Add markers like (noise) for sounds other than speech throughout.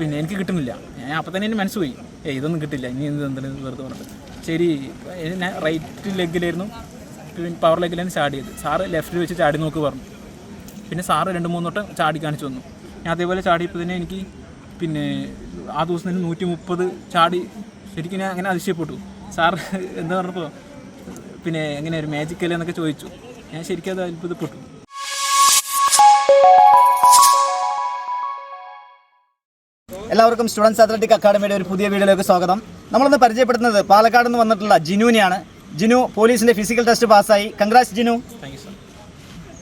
പിന്നെ എനിക്ക് കിട്ടുന്നില്ല. ഞാൻ അപ്പം തന്നെ എന്റെ മനസ്സ് പോയി. ഏ ഇതൊന്നും കിട്ടില്ല. ഇനി എന്ത് എന്താണ് വെറുതെ പറഞ്ഞിട്ട് ശരി ഞാൻ റൈറ്റ് ലെഗിലായിരുന്നു പവർ ലെഗിലാണ് ചെയ്ത് സാറ് ലെഫ്റ്റിൽ വെച്ച് ചാടി നോക്ക് പറഞ്ഞു. പിന്നെ സാറ് രണ്ട് മൂന്ന് വട്ടം ചാടി കാണിച്ചു തന്നു. ഞാൻ അതേപോലെ ചാടിയപ്പോൾ തന്നെ എനിക്ക് പിന്നെ ആ ദിവസം തന്നെ നൂറ്റി മുപ്പത് ചാടി ശരിക്കും ഞാൻ അങ്ങനെ അതിശയപ്പെട്ടു. സാർ എന്താ പറഞ്ഞപ്പോൾ പിന്നെ എങ്ങനെ ഒരു മാജിക്കല്ലേ എന്നൊക്കെ ചോദിച്ചു. ഞാൻ ശരിക്കും അത് അത്ഭുതപ്പെട്ടു. എല്ലാവർക്കും സ്റ്റുഡൻസ് അത്ലറ്റിക് അക്കാഡമിയുടെ ഒരു പുതിയ വീഡിയോയിലേക്ക് സ്വാഗതം. നമ്മളൊന്ന് പരിചയപ്പെടുന്നത് പാലക്കാട് നിന്ന് വന്നിട്ടുള്ള ജിനുവിനെയാണ്. ജിനു പോലീസിന്റെ ഫിസിക്കൽ ടെസ്റ്റ് പാസ്സായി കൺഗ്രാസ് ജിനു.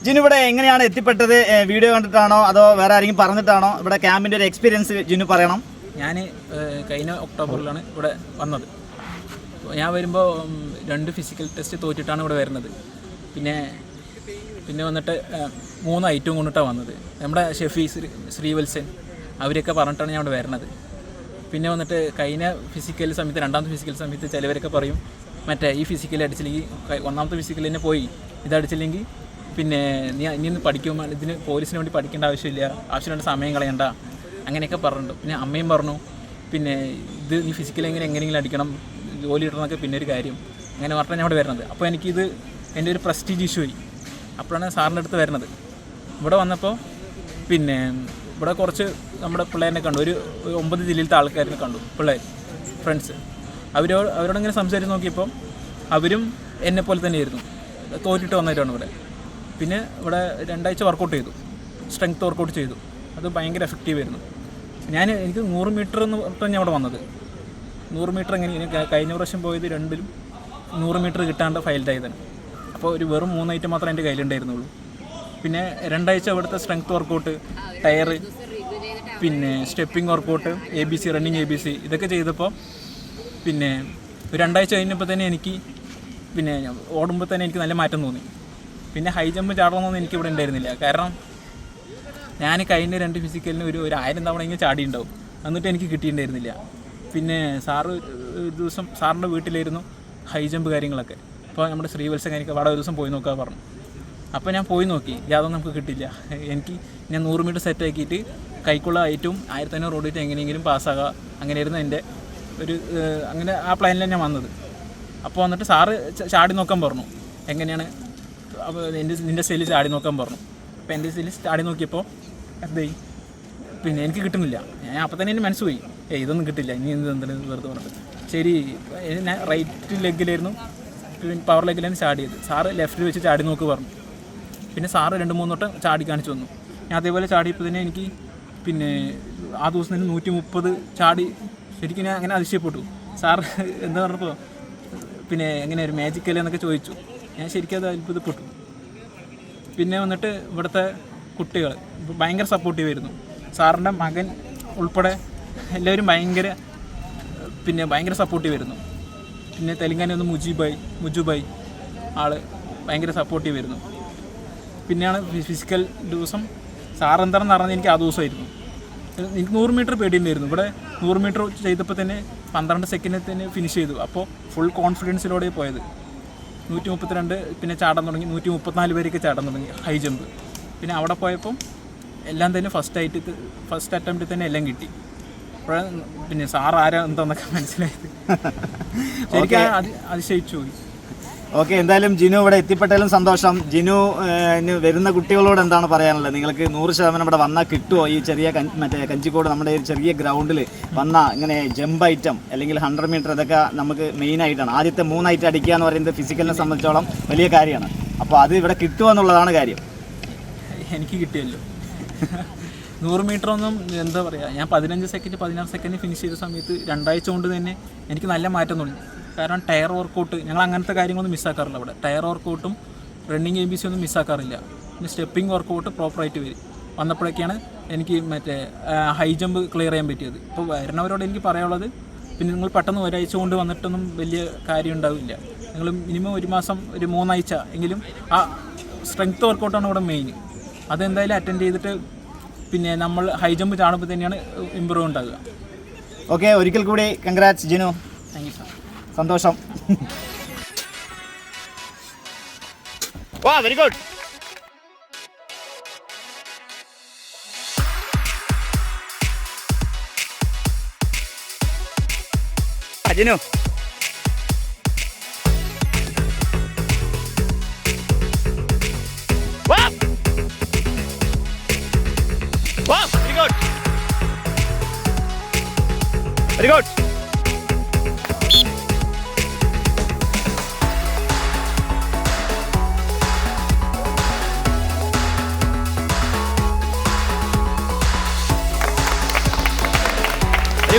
ജിനു ഇവിടെ എങ്ങനെയാണ് എത്തിപ്പെട്ടത്? വീഡിയോ കണ്ടിട്ടാണോ? അതോ വേറെ ആരെങ്കിലും പറഞ്ഞിട്ടാണോ? ഇവിടെ ക്യാമ്പിന്റെ ഒരു എക്സ്പീരിയൻസ് ജിനു പറയണം. ഞാൻ കഴിഞ്ഞ ഒക്ടോബറിലാണ് ഇവിടെ വന്നത്. ഞാൻ വരുമ്പോൾ രണ്ട് ഫിസിക്കൽ ടെസ്റ്റ് തോറ്റിട്ടാണ് ഇവിടെ വരുന്നത്. പിന്നെ പിന്നെ വന്നിട്ട് മൂന്ന് ഐറ്റവും കൊണ്ടിട്ടാണ് വന്നത്. നമ്മുടെ ഷെഫി ശ്രീ ശ്രീവത്സൻ. അവരൊക്കെ പറഞ്ഞിട്ടാണ് ഞാൻ അവിടെ വരുന്നത്. പിന്നെ വന്നിട്ട് കഴിഞ്ഞ ഫിസിക്കൽ സമയത്ത് രണ്ടാമത്തെ ഫിസിക്കൽ സമയത്ത് ചിലവരൊക്കെ പറയും മറ്റേ ഈ ഫിസിക്കൽ അടിച്ചില്ലെങ്കിൽ ഒന്നാമത്തെ ഫിസിക്കൽ തന്നെ പോയി. ഇതടിച്ചില്ലെങ്കിൽ പിന്നെ നീ ഇനി ഒന്ന് പഠിക്കും ഇതിന് പോലീസിന് വേണ്ടി പഠിക്കേണ്ട ആവശ്യമില്ല. ആവശ്യമില്ലാണ്ട് സമയം കളയണ്ട. അങ്ങനെയൊക്കെ പറഞ്ഞിട്ടുണ്ട്. പിന്നെ അമ്മയും പറഞ്ഞു പിന്നെ ഇത് നീ ഫിസിക്കൽ എങ്ങനെ എങ്ങനെയെങ്കിലും അടിക്കണം ജോലി ഇടണമെന്നൊക്കെ പിന്നെ ഒരു കാര്യം. അങ്ങനെ പറഞ്ഞാൽ ഞാൻ ഇവിടെ വരുന്നത്. അപ്പോൾ എനിക്കിത് എന്റെ ഒരു പ്രസ്റ്റീജ് ഇഷ്യൂ ആയി. അപ്പോഴാണ് സാറിന്റെ അടുത്ത് വരുന്നത്. ഇവിടെ വന്നപ്പോൾ പിന്നെ ഇവിടെ കുറച്ച് നമ്മുടെ പിള്ളേരെ കണ്ടു. ഒരു ഒമ്പത് ജില്ലയിലത്തെ ആൾക്കാരിനെ കണ്ടു പിള്ളേർ ഫ്രണ്ട്സ് അവരോട് അവരോടിങ്ങനെ സംസാരിച്ച് നോക്കിയപ്പോൾ അവരും എന്നെ പോലെ തന്നെയായിരുന്നു. തോറ്റിട്ട് വന്നവരാണ് ഇവിടെ. പിന്നെ ഇവിടെ രണ്ടാഴ്ച വർക്കൗട്ട് ചെയ്തു. സ്ട്രെങ്ത് വർക്കൗട്ട് ചെയ്തു. അത് ഭയങ്കര എഫക്റ്റീവ് ആയിരുന്നു. ഞാൻ എനിക്ക് നൂറ് മീറ്റർ എന്ന് പറഞ്ഞാൽ ഇവിടെ വന്നത്. നൂറ് മീറ്റർ എങ്ങനെ കഴിഞ്ഞ പ്രാവശ്യം പോയത് രണ്ടിലും നൂറ് മീറ്റർ കിട്ടാണ്ട് ഫൈൽഡ് ആയതാണ്. അപ്പോൾ ഒരു വെറും മൂന്നായിട്ട് മാത്രമേ എന്റെ കയ്യിലുണ്ടായിരുന്നുള്ളൂ. പിന്നെ രണ്ടാഴ്ച ഇവിടുത്തെ സ്ട്രെങ്ത് വർക്കൗട്ട് ടയർ പിന്നെ stepping workout A B C running A B C ഇതൊക്കെ ചെയ്തപ്പോൾ പിന്നെ രണ്ടാഴ്ച കഴിഞ്ഞപ്പോൾ തന്നെ എനിക്ക് പിന്നെ ഓടുമ്പോൾ തന്നെ എനിക്ക് നല്ല മാറ്റം തോന്നി. പിന്നെ ഹൈ ജമ്പ് ചാടണമെന്നൊന്നും എനിക്ക് ഇവിടെ ഉണ്ടായിരുന്നില്ല. കാരണം ഞാൻ കഴിഞ്ഞ രണ്ട് ഫിസിക്കലിന് ഒരു ഒരു ആയിരം തവണ ഇങ്ങനെ ചാടി ഉണ്ടാവും എന്നിട്ട് എനിക്ക് കിട്ടിയിട്ടുണ്ടായിരുന്നില്ല. പിന്നെ സാറ് ഒരു ദിവസം സാറിന്റെ വീട്ടിലായിരുന്നു ഹൈ ജമ്പ് കാര്യങ്ങളൊക്കെ. അപ്പോൾ നമ്മുടെ ശ്രീവത്സൻ എനിക്ക് അവിടെ ഒരു ദിവസം പോയി നോക്കാൻ പറഞ്ഞു. അപ്പോൾ ഞാൻ പോയി നോക്കി. യാതൊന്നും നമുക്ക് കിട്ടില്ല എനിക്ക് ഞാൻ നൂറ് മീറ്റർ സെറ്റ് ആക്കിയിട്ട് കൈക്കുള്ള ഐറ്റവും ആയിരത്തി അഞ്ഞൂറ് ഓടിയിട്ട് എങ്ങനെയെങ്കിലും പാസ്സാകുക അങ്ങനെയായിരുന്നു എന്റെ ഒരു അങ്ങനെ ആ പ്ലാനിലാണ് ഞാൻ വന്നത്. അപ്പോൾ വന്നിട്ട് സാറ് ചാടി നോക്കാൻ പറഞ്ഞു. എങ്ങനെയാണ്? അപ്പോൾ എന്റെ നിന്റെ സെല്ലിൽ ചാടി നോക്കാൻ പറഞ്ഞു. അപ്പോൾ എന്റെ സെല്ലിൽ ചാടി നോക്കിയപ്പോൾ എന്തായി പിന്നെ എനിക്ക് കിട്ടുന്നില്ല. ഞാൻ അപ്പോൾ തന്നെ എന്റെ മനസ്സ് പോയി ഏയ് ഇതൊന്നും കിട്ടില്ല ഇനി എന്ത് എന്തെങ്കിലും വെറുതെ പറഞ്ഞത്? ശരി ഞാൻ റൈറ്റ് ലെഗിലായിരുന്നു പവർ ലെഗിലാണ് ചാടിയത്. സാറ് ലെഫ്റ്റിൽ വെച്ച് ചാടി നോക്ക് പറഞ്ഞു. പിന്നെ സാറ് രണ്ട് മൂന്ന് വട്ടം ചാടി കാണിച്ചു തന്നു. ഞാൻ അതേപോലെ ചാടിയപ്പോൾ തന്നെ എനിക്ക് പിന്നെ ആ ദിവസം തന്നെ നൂറ്റി മുപ്പത് ചാടി ശരിക്കും ഞാൻ അങ്ങനെ അതിശയപ്പെട്ടു. സാർ എന്താ പറഞ്ഞപ്പോൾ പിന്നെ എങ്ങനെ ഒരു മാജിക് അല്ലേ എന്നൊക്കെ ചോദിച്ചു. ഞാൻ ശരിക്കും അത് അത്ഭുതപ്പെട്ടു. പിന്നെ വന്നിട്ട് ഇവിടുത്തെ കുട്ടികൾ ഭയങ്കര സപ്പോർട്ടീവ് ആയിരുന്നു. സാറിന്റെ മകൻ ഉൾപ്പെടെ എല്ലാവരും ഭയങ്കര പിന്നെ ഭയങ്കര സപ്പോർട്ടീവ് ആയിരുന്നു. പിന്നെ തെലുങ്കാനയിൽ നിന്ന് മുജീബായി മുജുബായി ആൾ ഭയങ്കര സപ്പോർട്ടീവ് ആയിരുന്നു. പിന്നെയാണ് ഫിസിക്കൽ ദിവസം. സാർ എന്താണെന്ന് അറിഞ്ഞത് എനിക്ക് ആ ദിവസമായിരുന്നു. എനിക്ക് നൂറ് മീറ്റർ പേടിയുണ്ടായിരുന്നു. ഇവിടെ നൂറ് മീറ്റർ ചെയ്തപ്പോൾ തന്നെ പന്ത്രണ്ട് സെക്കൻഡിൽ തന്നെ ഫിനിഷ് ചെയ്തു. അപ്പോൾ ഫുൾ കോൺഫിഡൻസിലൂടെ പോയത്. നൂറ്റി മുപ്പത്തിരണ്ട് പിന്നെ ചാടാൻ തുടങ്ങി. നൂറ്റി മുപ്പത്തിനാല് പേരൊക്കെ ചാടാൻ തുടങ്ങി. ഹൈ ജമ്പ് പിന്നെ അവിടെ പോയപ്പം എല്ലാം തന്നെ ഫസ്റ്റ് ആയിട്ട് ഫസ്റ്റ് അറ്റംപ്റ്റിൽ തന്നെ എല്ലാം കിട്ടി. അപ്പോഴാണ് പിന്നെ സാർ ആരാ എന്താന്നൊക്കെ മനസ്സിലായത്. (laughs) ശരിക്കും അതി അതിശയിച്ചു പോയി. ഓക്കെ എന്തായാലും ജിനു ഇവിടെ എത്തിപ്പെട്ടാലും സന്തോഷം. ജിനു വരുന്ന കുട്ടികളോട് എന്താണ് പറയാനുള്ളത്? നിങ്ങൾക്ക് നൂറ് ശതമാനം ഇവിടെ വന്നാൽ കിട്ടുമോ ഈ ചെറിയ മറ്റേ കഞ്ചിക്കോട് നമ്മുടെ ഈ ചെറിയ ഗ്രൗണ്ടിൽ വന്ന ഇങ്ങനെ ജമ്പ് ഐറ്റം അല്ലെങ്കിൽ ഹൺഡ്രഡ് മീറ്റർ ഇതൊക്കെ നമുക്ക് മെയിൻ ആയിട്ടാണ്. ആദ്യത്തെ മൂന്ന് ഐറ്റം അടിക്കുക എന്ന് പറയുന്നത് ഫിസിക്കലിനെ സംബന്ധിച്ചോളം വലിയ കാര്യമാണ്. അപ്പോൾ അത് ഇവിടെ കിട്ടുമോ എന്നുള്ളതാണ് കാര്യം. എനിക്ക് കിട്ടിയല്ലോ. നൂറ് മീറ്റർ ഒന്നും എന്താ പറയുക ഞാൻ പതിനഞ്ച് സെക്കൻഡ് പതിനാറ് സെക്കൻഡ് ഫിനിഷ് ചെയ്ത സമയത്ത് രണ്ടാഴ്ച കൊണ്ട് തന്നെ എനിക്ക് നല്ല മാറ്റം തുടങ്ങി കാരണം ടയർ വർക്കൗട്ട് ഞങ്ങൾ അങ്ങനത്തെ കാര്യങ്ങളൊന്നും മിസ്സാക്കാറില്ല അവിടെ ടയർ വർക്കൗട്ടും റണ്ണിങ് എ ബി സി ഒന്നും മിസ്സാക്കാറില്ല പിന്നെ സ്റ്റെപ്പിംഗ് വർക്കൗട്ട് പ്രോപ്പറായിട്ട് വരും. വന്നപ്പോഴൊക്കെയാണ് എനിക്ക് മറ്റേ ഹൈ ജമ്പ് ക്ലിയർ ചെയ്യാൻ പറ്റിയത്. ഇപ്പോൾ വരുന്നവരോട് എനിക്ക് പറയാനുള്ളത് പിന്നെ നിങ്ങൾ പെട്ടെന്ന് ഒരാഴ്ച കൊണ്ട് വന്നിട്ടൊന്നും വലിയ കാര്യം ഉണ്ടാവില്ല. നിങ്ങൾ മിനിമം ഒരു മാസം ഒരു മൂന്നാഴ്ച എങ്കിലും ആ സ്ട്രെങ്ത് വർക്കൗട്ടാണ് ഇവിടെ മെയിൻ അതെന്തായാലും അറ്റൻഡ് ചെയ്തിട്ട് പിന്നെ നമ്മൾ ഹൈ ജമ്പ് ചാടുമ്പോൾ തന്നെയാണ് ഇമ്പ്രൂവ് ഉണ്ടാകുക ഓക്കെ ഒരിക്കൽ കൂടി congrats Jinu. Thank you sir സന്തോഷം വാ very good Jinu Wow! Wow! Very good.